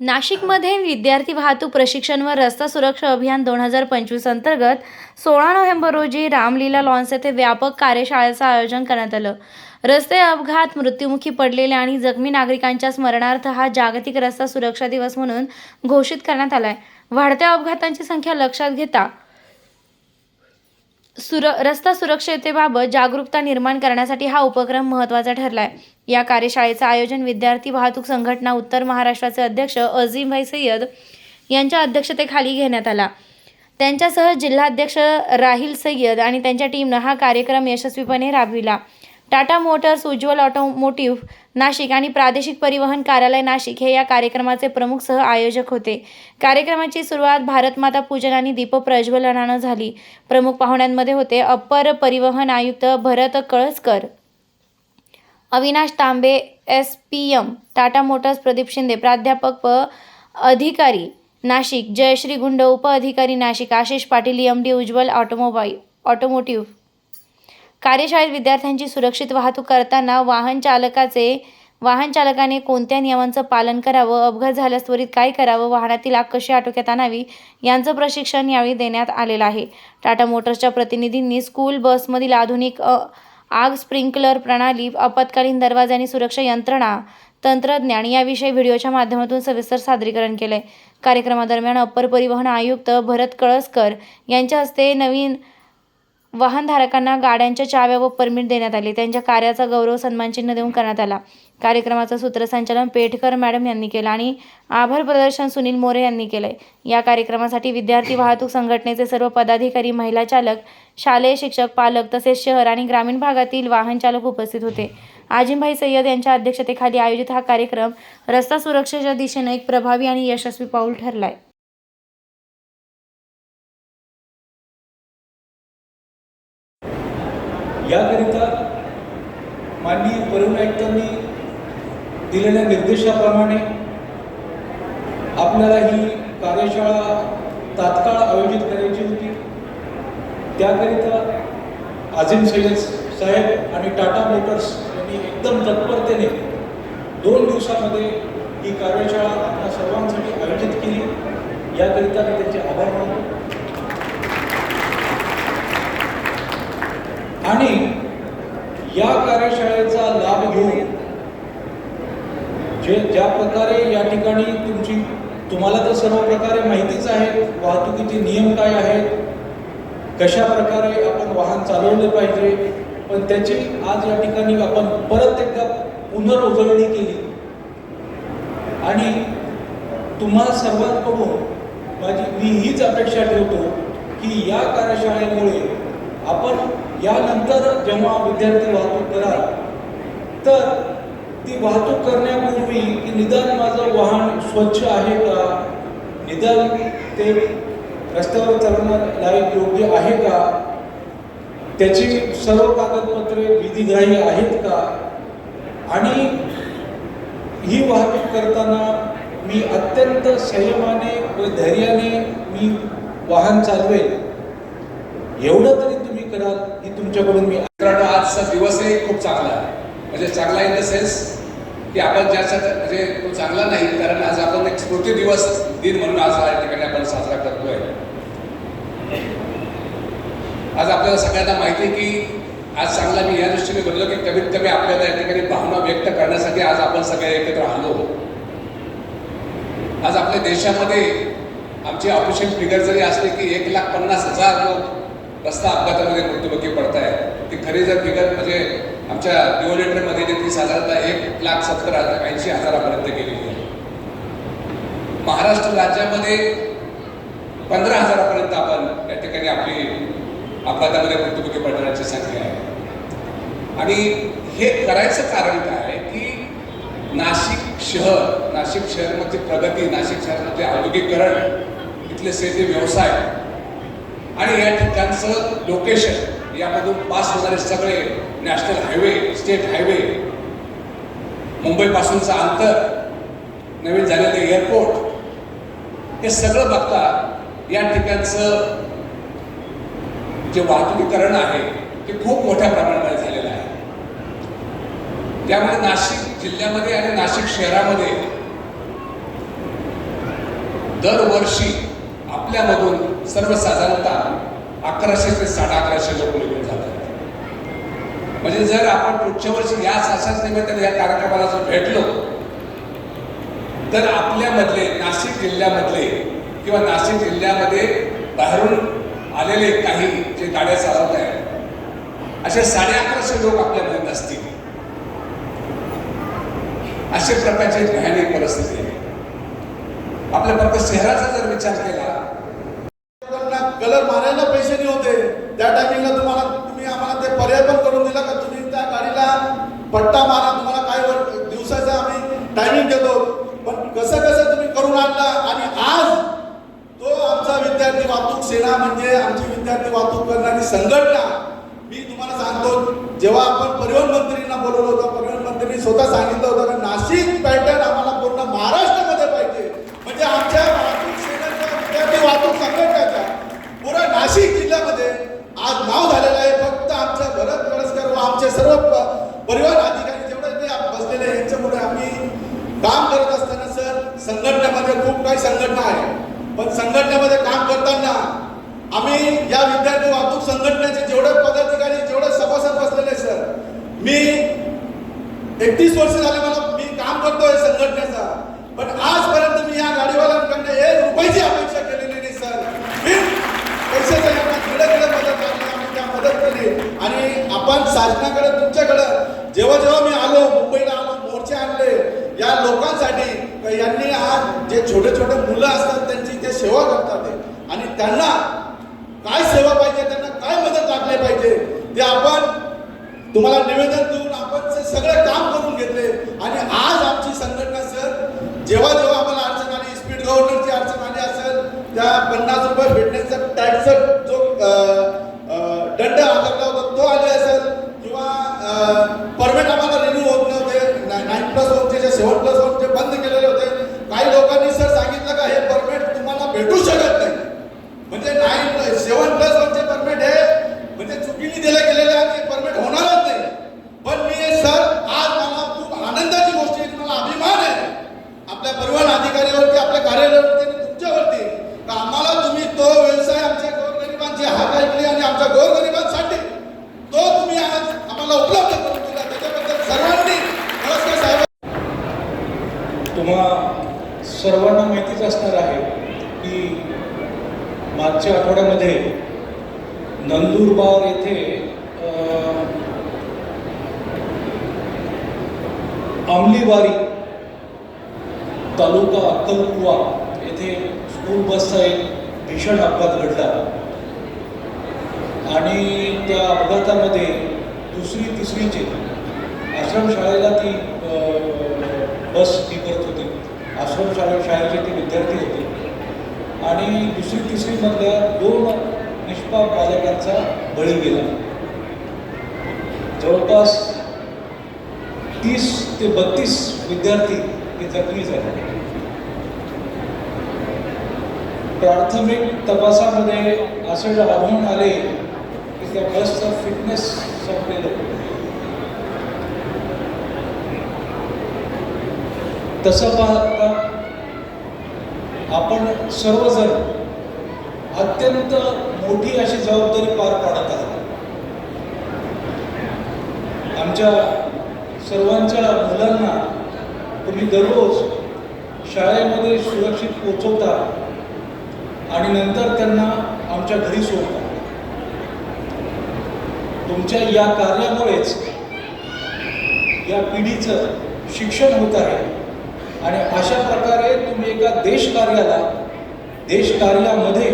नाशिकमध्ये विद्यार्थी वाहतूक प्रशिक्षण व रस्ता सुरक्षा अभियान दोन हजार पंचवीस अंतर्गत सोळा नोव्हेंबर रोजी रामलीला लॉन्स येथे व्यापक कार्यशाळेचं आयोजन करण्यात आलं. रस्ते अपघात मृत्युमुखी पडलेले आणि जखमी नागरिकांच्या स्मरणार्थ हा जागतिक रस्ता सुरक्षा दिवस म्हणून घोषित करण्यात आला आहे वाढत्या अपघातांची संख्या लक्षात घेता सुर रस्ता सुरक्षतेबाबत जागरूकता निर्माण करण्यासाठी हा उपक्रम महत्त्वाचा ठरला आहे या कार्यशाळेचं आयोजन विद्यार्थी वाहतूक संघटना उत्तर महाराष्ट्राचे अध्यक्ष अझीमभाई सय्यद यांच्या अध्यक्षतेखाली घेण्यात आला. त्यांच्यासह जिल्हाध्यक्ष राहिल सय्यद आणि त्यांच्या टीमनं हा कार्यक्रम यशस्वीपणे राबविला. टाटा मोटर्स उज्ज्वल ऑटोमोटिव्ह नाशिक आणि प्रादेशिक परिवहन कार्यालय नाशिक हे या कार्यक्रमाचे प्रमुख सह आयोजक होते. कार्यक्रमाची सुरुवात भारतमाता पूजन आणि दीपप्रज्वलनानं झाली. प्रमुख पाहुण्यांमध्ये होते अप्पर परिवहन आयुक्त Bharat Kalaskar. Avinash Tambe S P M Tata motors Pradeep Shinde प्राध्यापक व अधिकारी नाशिक जयश्री गुंड उप अधिकारी Nashik Ashish Patil M D Ujjwal automobile automotive कार्यशाळेत विद्यार्थ्यांची सुरक्षित वाहतूक करताना वाहन चालकाचे वाहन चालकाने कोणत्या नियमांचं पालन करावं अपघात झाल्यास त्वरित काय करावं वाहनातील आग कशी आटोक्यात आणावी यांचं प्रशिक्षण यावेळी देण्यात आलेलं आहे. टाटा मोटर्सच्या प्रतिनिधींनी स्कूल बसमधील आधुनिक आग स्प्रिंकलर प्रणाली आपत्कालीन दरवाजे आणि सुरक्षा यंत्रणा तंत्रज्ञान याविषयी व्हिडिओच्या माध्यमातून सविस्तर सादरीकरण केलंय. कार्यक्रमादरम्यान अप्पर परिवहन आयुक्त भरत कळसकर यांच्या हस्ते नवीन वाहनधारकांना गाड्यांच्या चाव्या व परमिट देण्यात आले. त्यांच्या कार्याचा गौरव सन्मानचिन्ह देऊन करण्यात आला. कार्यक्रमाचं सूत्रसंचालन पेठकर मॅडम यांनी केलं आणि आभार प्रदर्शन सुनील मोरे यांनी केलंय. या कार्यक्रमासाठी विद्यार्थी वाहतूक संघटनेचे सर्व पदाधिकारी महिला चालक शालेय शिक्षक पालक तसेच शहर आणि ग्रामीण भागातील वाहन चालक उपस्थित होते. आजिमभाई सय्यद यांच्या अध्यक्षतेखाली आयोजित हा कार्यक्रम रस्ता सुरक्षेच्या दिशेनं एक प्रभावी आणि यशस्वी पाऊल ठरलाय याकरिता माननीय परिवहन आयुक्तांनी दिलेल्या निर्देशाप्रमाणे आपल्याला ही कार्यशाळा तात्काळ आयोजित करायची होती. त्याकरिता आझिम सय्यद साहेब आणि टाटा मोटर्स यांनी एकदम तत्परतेने दोन दिवसामध्ये ही कार्यशाळा आपल्या सर्वांसाठी आयोजित केली. याकरिता मी त्यांचे आभार मानतो. आणि या कार्यशाळेचा लाभ घेऊन ज्या प्रकारे या ठिकाणी तुमची तुम्हाला तर सर्व प्रकारे माहितीच आहे वाहतुकीचे नियम काय आहेत कशा प्रकारे आपण वाहन चालवले पाहिजे पण त्याची आज या ठिकाणी आपण परत एकदा पुनर्उजळणी केली. आणि तुम्हा सर्वांकडून माझी मी हीच अपेक्षा ठेवतो की या कार्यशाळेमुळे आपण यानंतर जेव्हा विद्यार्थी वाहतूक कराल तर ती वाहतूक करण्यापूर्वी की निदान माझं वाहन स्वच्छ आहे का? निदान ते रस्त्यावर चालण्यालायक योग्य आहे का? त्याची सर्व कागदपत्रे विधिग्राह्य आहेत का? आणि ही वाहतूक करताना मी अत्यंत संयमाने व धैर्याने मी वाहन चालवेल. एवढं तरी तुम्ही कराल ही तुमच्याकडून मी आजचा दिवसही खूप चांगला आहे. म्हणजे चांगला इन द सेन्स की आपण ज्यासाठी म्हणजे तो चांगला नाही कारण आज आपण एक स्मृती दिवस दिन म्हणून आज या ठिकाणी आपण साजरा करतोय. आज आपल्याला सगळ्यांना माहिती आहे की आज चांगला मी या दृष्टीने बोललो की कमीत कमी आपल्याला या ठिकाणी भावना व्यक्त करण्यासाठी आज आपण सगळे एकत्र आलो. आज आपल्या देशामध्ये आमची ऑफिशियल फिगर जरी असली की एक लाख पन्नास हजार लोक रस्ता अपघातामध्ये मृत्युमुखी पडत आहेत ती खरी जर फिगर म्हणजे आमच्या डिओलेटरमध्ये जी ती साधारणतः एक लाख सत्तर हजार ऐंशी हजारापर्यंत गेलेली आहे महाराष्ट्र राज्यामध्ये पंधरा हजारापर्यंत आपण या ठिकाणी आपली अपघातामध्ये मृत्युमुखी पडणाऱ्यांची संख्या आहे. आणि हे करायचं कारण काय की नाशिक शहर नाशिक शहरमध्ये प्रगती नाशिक शहरामध्ये औद्योगिकरण इथले शेती व्यवसाय आणि या ठिकाणचं लोकेशन यामधून पास होणारे सगळे नॅशनल हायवे स्टेट हायवे मुंबईपासूनचं अंतर नवीन झालेले एअरपोर्ट हे सगळं बघता या ठिकाणचं जे वाहतुकीकरण आहे ते खूप मोठ्या प्रमाणामध्ये झालेलं आहे. त्यामुळे नाशिक जिल्ह्यामध्ये आणि नाशिक शहरामध्ये दरवर्षी आपल्यामधून सर्वसाधारणतः अकराशे ते साडे अकराशे लोक निघून जातात. म्हणजे जर आपण पुढच्या वर्षी या अशाच निमित्ताने या कार्यक्रमाला जर भेटलो तर आपल्यामधले नाशिक जिल्ह्यामधले किंवा नाशिक जिल्ह्यामध्ये बाहेरून आलेले काही जे गाड्या चालवत आहेत असे साडे अकराशे लोक आपल्यामध्ये नसतील. अशा प्रकारची एक भयानक परिस्थिती आहे. आपल्या फक्त शहराचा जर विचार केला कलर मारायला पैसे त्या टायमिंगला तुम्हाला तुम्ही आम्हाला ते पर्याय पण करून दिला का तुम्ही त्या गाडीला पट्टा मारा तुम्हाला काय वर- दिवसाचा आम्ही टायमिंग देतो. पण कसं कसं तुम्ही करून आणला आणि आज तो आमचा विद्यार्थी वाहतूक सेना म्हणजे आमची विद्यार्थी वाहतूक करणारी संघटना मी तुम्हाला सांगतो जेव्हा आपण परिवहन मंत्रींना बोलवलं होतं परिवहन मंत्रींनी स्वतः सांगितलं होतं की नाशिक पॅटर्न आम्हाला पूर्ण महाराष्ट्रामध्ये पाहिजे. म्हणजे आमच्या वाहतूक सेनेच्या विद्यार्थी वाहतूक संघटना सर्व परिवार अधिकारी जेवढे ते बसलेले यांच्यामुळे आम्ही काम करत असताना सर संघटनेमध्ये खूप काही संघटना आहे. पण संघटनेमध्ये काम करताना आम्ही या विद्यार्थी वाहतूक संघटनेचे जेवढे पदाधिकारी जेवढे सभासद बसलेले सर मी एकतीस वर्ष झाले मला मी काम करतोय संघटनेचा. पण आजपर्यंत मी या गाडीवाल्यांकडनं एक रुपयाची अपेक्षा केलेली नाही सर मी पैशाचा यांना किडे किडे मदत लागली आम्ही त्या मदत केली आणि आपण शासनाकडे तुमच्याकडं जेव्हा जेव्हा मी आलो मुंबईला आलो मोर्चे आणले या लोकांसाठी यांनी आज जे छोटे छोटे मुलं असतात त्यांची ते सेवा करतात ते. आणि त्यांना काय सेवा पाहिजे त्यांना काय मदत लागली पाहिजे ते आपण तुम्हाला निवेदन देऊन आपण सगळे काम करून घेतले आणि आज आमची संघटना सर जेव्हा जेव्हा आम्हाला अडचण आली स्पीड गव्हर्नरची अडचण आली असेल त्या पन्नास रुपये भेटण्याचा टॅक्स सांगितलं का हे परमिट तुम्हाला भेटू शकत नाही. म्हणजे नाईन सेवन प्लस वनचे परमिट हे म्हणजे चुकीने दिले गेलेले आहे ते परमिट होणारच नाही. पण मी सर आज मला खूप आनंदाची गोष्ट आहे मला अभिमान आहे. आपल्या परिवहन अधिकाऱ्यावरती आपल्या कार्यालयावरती आणि तुमच्यावरती. का आम्हाला तुम्ही तो व्यवसाय आमच्या गोरगरिबांची हात ऐकली आणि आमच्या गोरगरीब तो तुम्ही आज आम्हाला उपलब्ध करून दिला त्याच्याबद्दल सर्वांनी नमस्कार साहेब तुम्हा सर्वांना असणार आहे की मागच्या आठवड्यामध्ये नंदुरबार येथे अं, अंमलीवारी तालुका अक्कलकुवा येथे स्कूल बसचा एक भीषण अपघात घडला. आणि त्या अपघातामध्ये दुसरी तिसरीचे आश्रमशाळेला ती बस ती आश्रम होती शाळेचे ते विद्यार्थी होते. आणि दुसरी तिसरीमधल्या दोन निष्पाप बालकांचा बळी गेला. जवळपास तीस ते बत्तीस विद्यार्थी हे जखमी झाले. प्राथमिक तपासामध्ये असे आढळून आले की त्या बसचं फिटनेस संपलेलं तसं पाहता आपण सर्वजण अत्यंत मोठी अशी जबाबदारी पार पाडत आहात. आमच्या सर्वांच्या मुलांना तुम्ही दररोज शाळेमध्ये सुरक्षित पोचवता आणि नंतर त्यांना आमच्या घरी सोडता. तुमच्या या कार्यामुळेच या पिढीचं शिक्षण होत आहे. आणि अशा प्रकारे तुम्ही एका देशकार्याला देशकार्यामध्ये